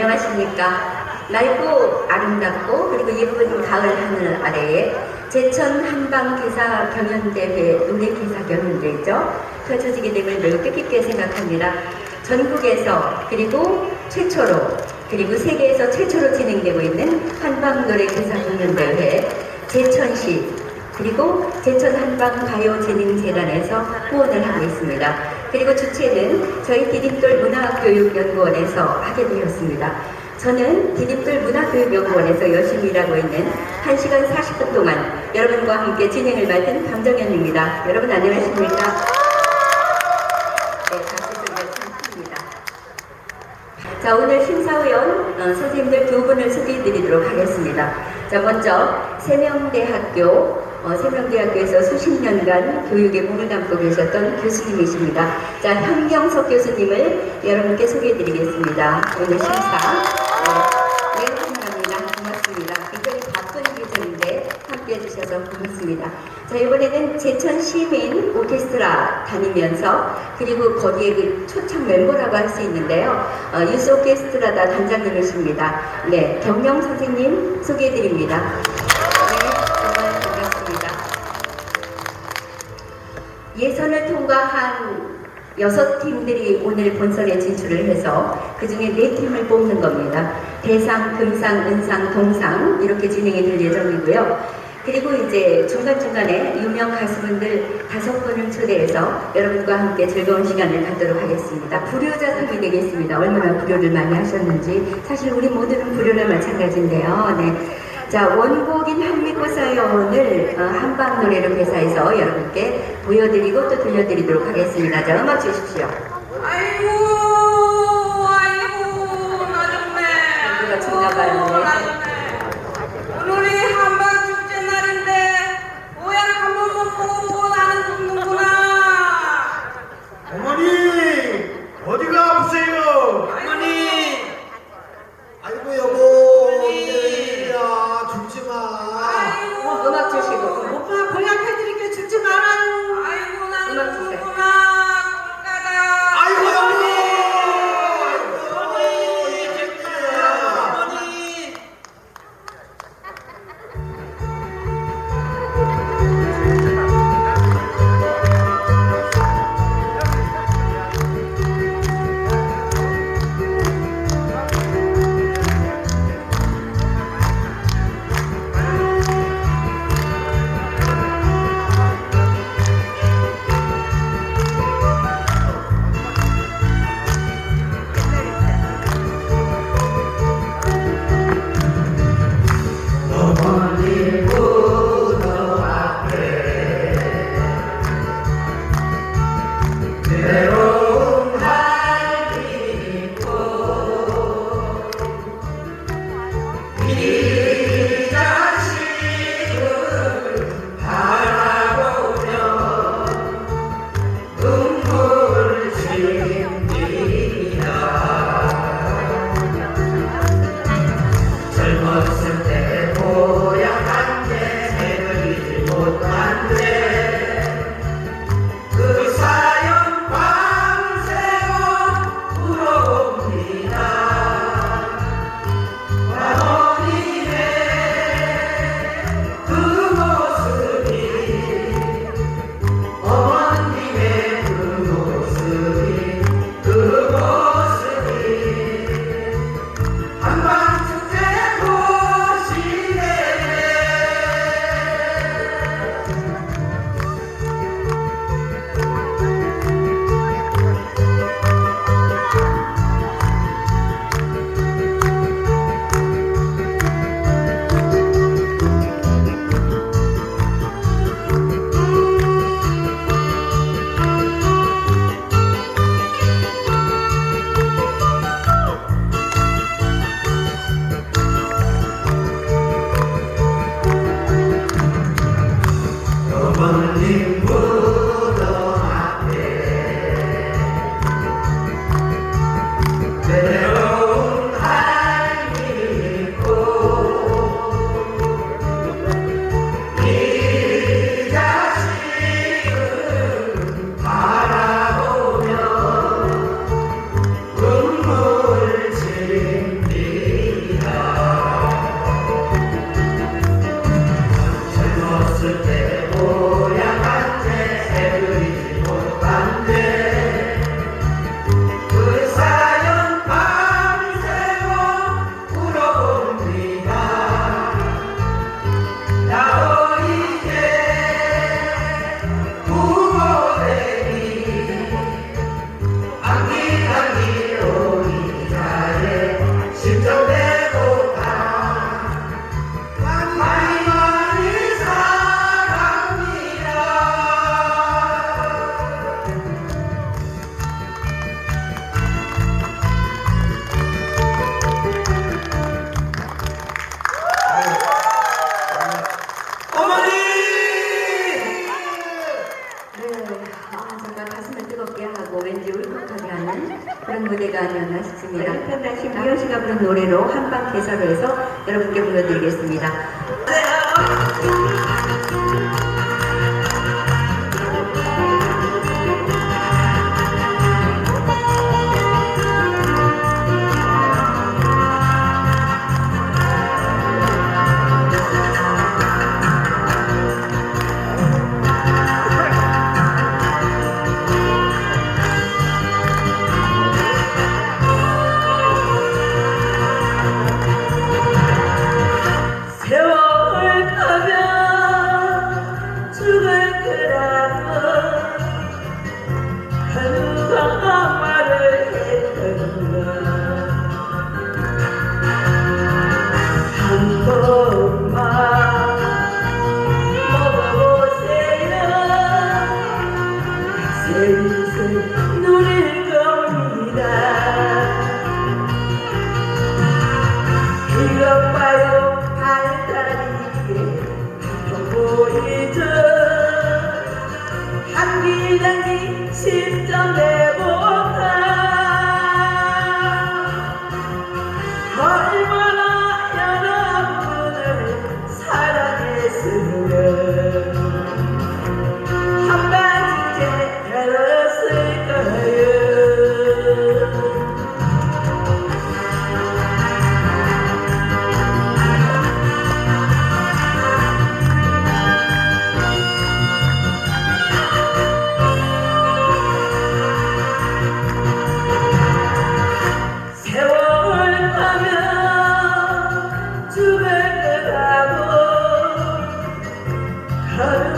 안녕하십니까. 맑고 아름답고 그리고 예쁜 가을 하늘 아래에 제천 한방 기사 경연대회 노래 기사 경연대회죠. 펼쳐지게 됨을 매우 뜻깊게 생각합니다. 전국에서 그리고 최초로 그리고 세계에서 최초로 진행되고 있는 한방 노래 기사 경연대회 제천시 그리고 제천 한방 가요 재능재단에서 후원을 하고 있습니다. 그리고 주최는 저희 디딤돌 문화교육연구원에서 하게 되었습니다. 저는 디딤돌 문화교육연구원에서 열심히 일하고 있는 1시간 40분 동안 여러분과 함께 진행을 맡은 강정현입니다. 여러분 안녕하십니까? 네, 박수 소리가 참 큽니다. 자, 오늘 심사위원 어, 선생님들 두 분을 소개해 드리도록 하겠습니다. 자, 먼저 세명대학교, 어, 세명대학교에서 수십 년간 교육에 몸을 담고 계셨던 교수님이십니다. 자, 현경석 교수님을 여러분께 소개해 드리겠습니다. 오늘 심사. 네, 네, 감사합니다. 고맙습니다. 굉장히 바쁜 계절인데 함께 해주셔서 고맙습니다. 자, 이번에는 제천 시민 오케스트라 다니면서 그리고 거기에 그 초청 멤버라고 할 수 있는데요. 어, 유스 오케스트라다 단장님이십니다. 네, 경영 선생님 소개해드립니다. 예선을 통과한 여섯 팀들이 오늘 본선에 진출을 해서 그 중에 네 팀을 뽑는 겁니다. 대상, 금상, 은상, 동상 이렇게 진행이 될 예정이고요. 그리고 이제 중간중간에 유명 가수분들 다섯 분을 초대해서 여러분과 함께 즐거운 시간을 갖도록 하겠습니다. 불효자 상이 되겠습니다. 얼마나 불효를 많이 하셨는지 사실 우리 모두는 불효나 마찬가지인데요. 네. 자 원곡인 한미꽃사연을 어, 한방 노래로 개사해서 여러분께 보여드리고 또 들려드리도록 하겠습니다. 자 음악 주십시오. 아이고 아이고 나중네 누가 쳤나 봐요. 싶습니다. 편단신 미연 씨가 부른 노래로 한방 개사로 해서 여러분께 불러드리겠습니다. 하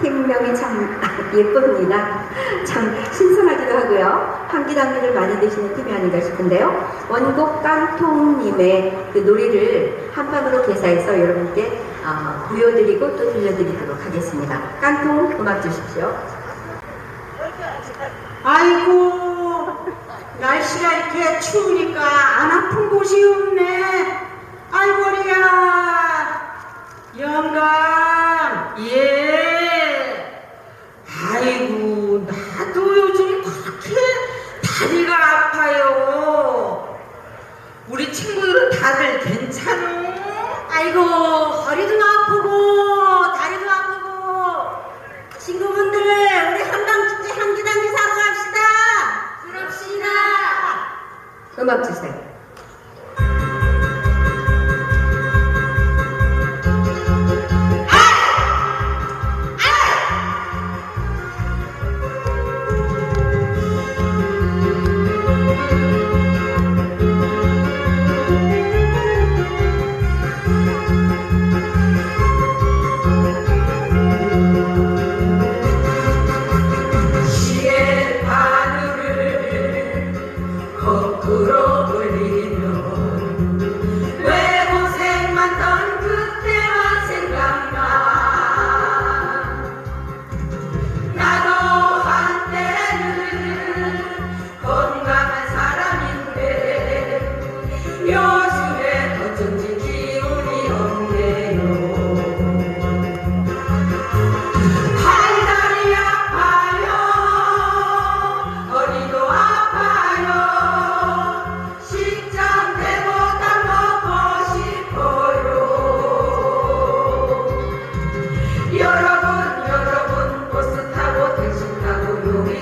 팀명이 참 예쁩니다. 참 신선하기도 하고요. 한기당면을 많이 드시는 팀이 아닌가 싶은데요. 원곡 깡통님의 그 노래를 한방으로 개사해서 여러분께 어, 보여드리고 또 들려드리도록 하겠습니다. 깡통 음악 주십시오. 아이고 날씨가 이렇게 추우니까 안 아픈 곳이 없네 아이고리야 영감 예 아이고 나도 요즘 그렇게 다리가 아파요 우리 친구들은 다들 괜찮어? 아이고 허리도 아프고 다리도 아프고 친구분들 우리 한방축제 한기단기 사러 갑시다 그럽시다 음악 주세요.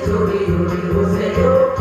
위로 위로 보세요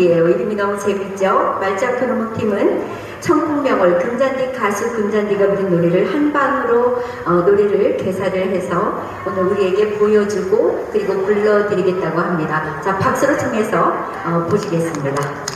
예, 팀이에요. 이름이 너무 재밌죠? 말짱토너목 팀은 청풍명월 금잔디 가수 금잔디가 부른 노래를 한 방으로 어, 노래를 개사를 해서 오늘 우리에게 보여주고 그리고 불러드리겠다고 합니다. 자 박수를 통해서 어, 보시겠습니다.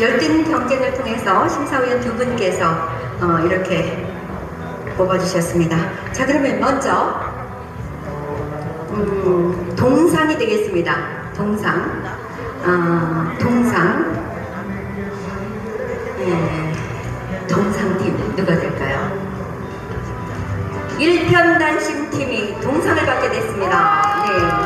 열띤 경쟁을 통해서 심사위원 두 분께서 어, 이렇게 뽑아주셨습니다. 자 그러면 먼저 음, 동상이 되겠습니다. 동상, 어, 동상, 예, 동상팀 누가 될까요? 일편단심 팀이 동상을 받게 됐습니다. 네,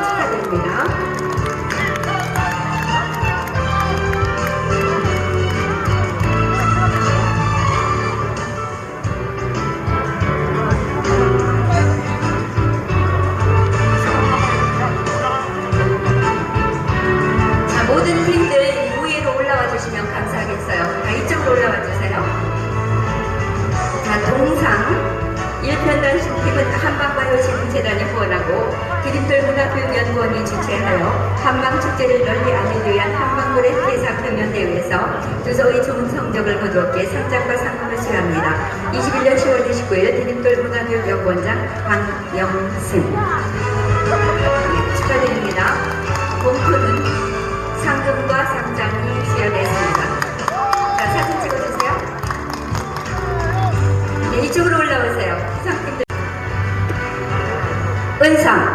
알리기 위한 한방노래 대사경연대회에서 두서의 좋은 성적을 거두었기에 상장과 상금을 수여합니다. 21년 10월 29일 기림돌 문화교육연구원장 박영승 네, 축하드립니다. 공표는 상금과 상장이 수여됐습니다. 자, 사진 찍어주세요. 네, 이쪽으로 올라오세요. 상품들. 은상.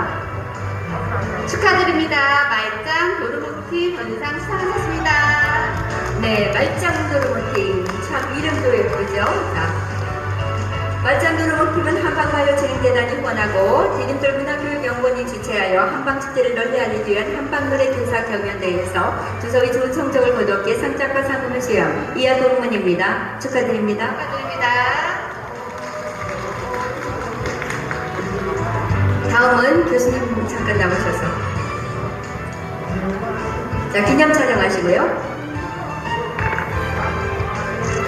말짱 도루묵팀 원상 수상하셨습니다. 네, 말짱도르모팀. 참 이름도 예쁘죠? 자, 말짱도르모팀은 한방가요 진흥재단이 후원하고 디딤돌 문화교육 연구원이 주최하여 한방축제를 널리 알리기 위한 한방노래 교사 경연대회에서 두서의 좋은 성적을 거두었기에 상장과 상금을 수여 이하 동문입니다. 축하드립니다. 축하드립니다. 다음은 교수님 잠깐 나오셔서 자 기념 촬영하시고요.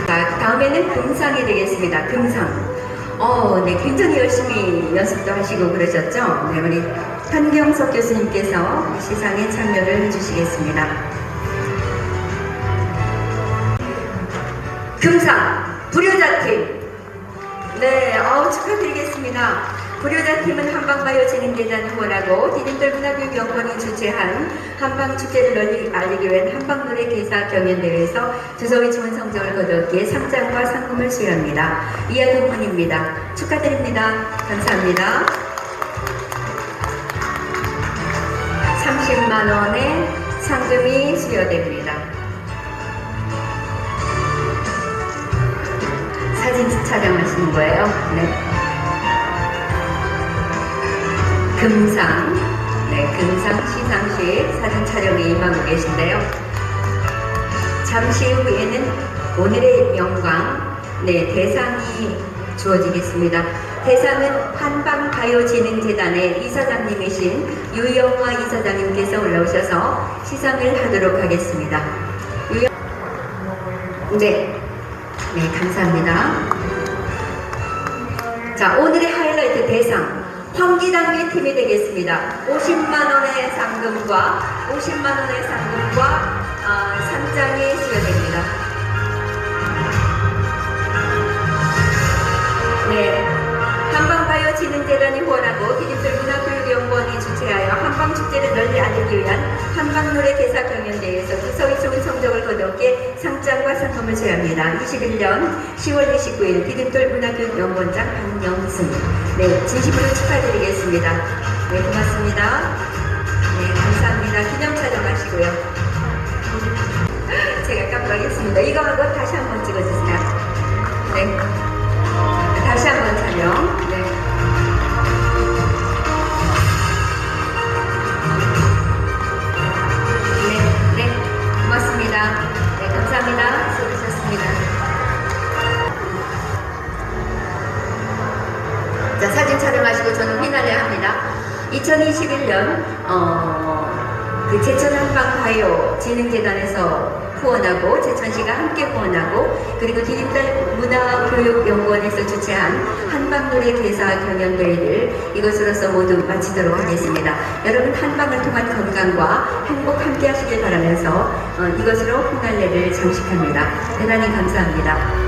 자 다음에는 금상이 되겠습니다. 금상. 어, 네 굉장히 열심히 연습도 하시고 그러셨죠? 네 우리 한경석 교수님께서 시상에 참여를 해주시겠습니다. 금상 불효자팀. 네, 어우, 축하드리겠습니다. 불효자팀은 한방바이오진흥 재단이 후원하고 디딤돌 문화교육 연구원이 주최한 한방축제를 널리 알리기 위한 한방노래 개사 경연대회에서 두서의 좋은 성적을 거두었기에 상장과 상금을 수여합니다. 이하동 분입니다. 축하드립니다. 감사합니다. 30만원의 상금이 수여됩니다. 사진 촬영하시는 거예요? 네. 금상, 네, 금상 시상식 사진 촬영에 임하고 계신데요. 잠시 후에는 오늘의 영광, 네, 대상이 주어지겠습니다. 대상은 한방가요진흥재단의 이사장님이신 유영화 이사장님께서 올라오셔서 시상을 하도록 하겠습니다. 유영... 네, 네, 감사합니다. 자, 오늘의 하이라이트 대상. 황기당의 팀이 되겠습니다. 50만원의 상금과 50만원의 상금과 어, 상장이 수여됩니다. 네. 한방바이오 진흥재단이 후원하고 기립들 문화교육연구원이 주최하여 한방축제를 널리 알리기 위한 한방노래 대사 경연대회에서 두서의 좋은 성적을 거두었기에 상장과 상금을 수여합니다. 21년 10월 29일 기립돌 문화교육 연구원장 박영승 네, 진심으로 축하드리겠습니다. 네, 고맙습니다. 네, 감사합니다. 기념 촬영하시고요. 제가 깜빡했습니다. 이거 하고 다시 한번 찍어주세요. 네. 다시 한번 촬영. 감사합니다. 수고하셨습니다. 자, 사진 촬영하시고 저는 휘날려 합니다. 2021년, 어, 그 제천 한방바이오 진흥재단에서 후원하고 제천 시가 함께 후원하고 그리고 디지털 문화교육연구원에서 주최한 한방노래 개사 경연대회를 이것으로서 모두 마치도록 하겠습니다. 여러분 한방을 통한 건강과 행복 함께 하시길 바라면서 어, 이것으로 휘날레를 장식합니다. 대단히 감사합니다.